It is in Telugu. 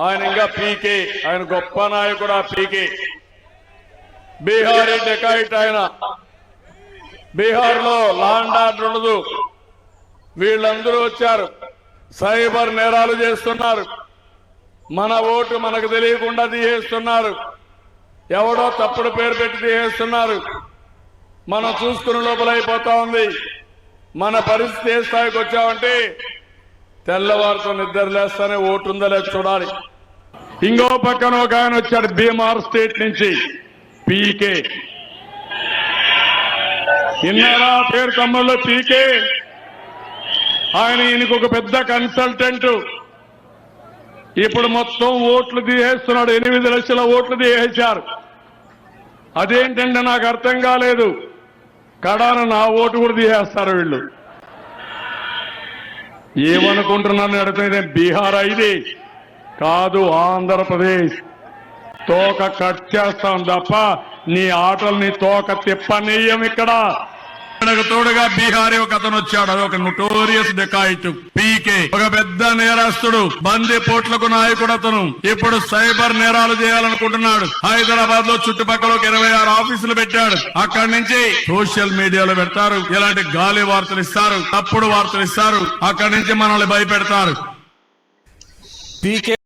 ఆయన ఇంకా పీకే. ఆయన గొప్ప నాయకుడు ఆ పీకే. బీహారీ డెకాయిట్ ఆయన. బీహార్లో లాండ్ ఆర్డర్ ఉండదు. వీళ్ళందరూ వచ్చారు. సైబర్ నేరాలు చేస్తున్నారు. మన ఓటు మనకు తెలియకుండా తీసేస్తున్నారు. ఎవడో తప్పుడు పేరు పెట్టి తీసేస్తున్నారు. మనం చూసుకున్న లోపల ఉంది. మన పరిస్థితి ఏ స్థాయికి వచ్చామంటే తెల్లవారితో నిద్ర లేస్తానే ఓటు ఉందా లేదు చూడాలి. ఇంకో పక్కన ఒక ఆయన వచ్చాడు బీమార్ స్టేట్ నుంచి పీకే. నిన్నరా పేరు తమ్ముళ్ళు పీకే? ఆయన ఈయనకు ఒక పెద్ద కన్సల్టెంట్ ఇప్పుడు మొత్తం ఓట్లు తీసేస్తున్నాడు. ఎనిమిది లక్షల ఓట్లు తీసేశారు. అదేంటంటే నాకు అర్థం కాలేదు. కడాన నా ఓటు కూడా తీసేస్తారు వీళ్ళు. ఏమనుకుంటున్నాను అడిగితే బీహార్ ఇది కాదు ఆంధ్రప్రదేశ్. తోక కట్ చేస్తాం తప్ప నీ ఆటల్ని తోక తిప్పనీయం ఇక్కడ. మనకు తోడుగా బీహారీ ఒక అతను వచ్చాడు. అది ఒక నోటోరియస్ డెకాయిట్ పీకే. ఒక పెద్ద నేరస్తుడు. బందీ పోట్లకు నాయకుడు అతను. ఇప్పుడు సైబర్ నేరాలు చేయాలనుకుంటున్నాడు. హైదరాబాద్లో చుట్టుపక్కల ఒక ఇరవై ఆరు ఆఫీసులు పెట్టాడు. అక్కడి నుంచి సోషల్ మీడియాలో పెడతారు. ఇలాంటి గాలి వార్తలు ఇస్తారు. తప్పుడు వార్తలు ఇస్తారు. అక్కడి నుంచి మనల్ని భయపెడతారు. పీకే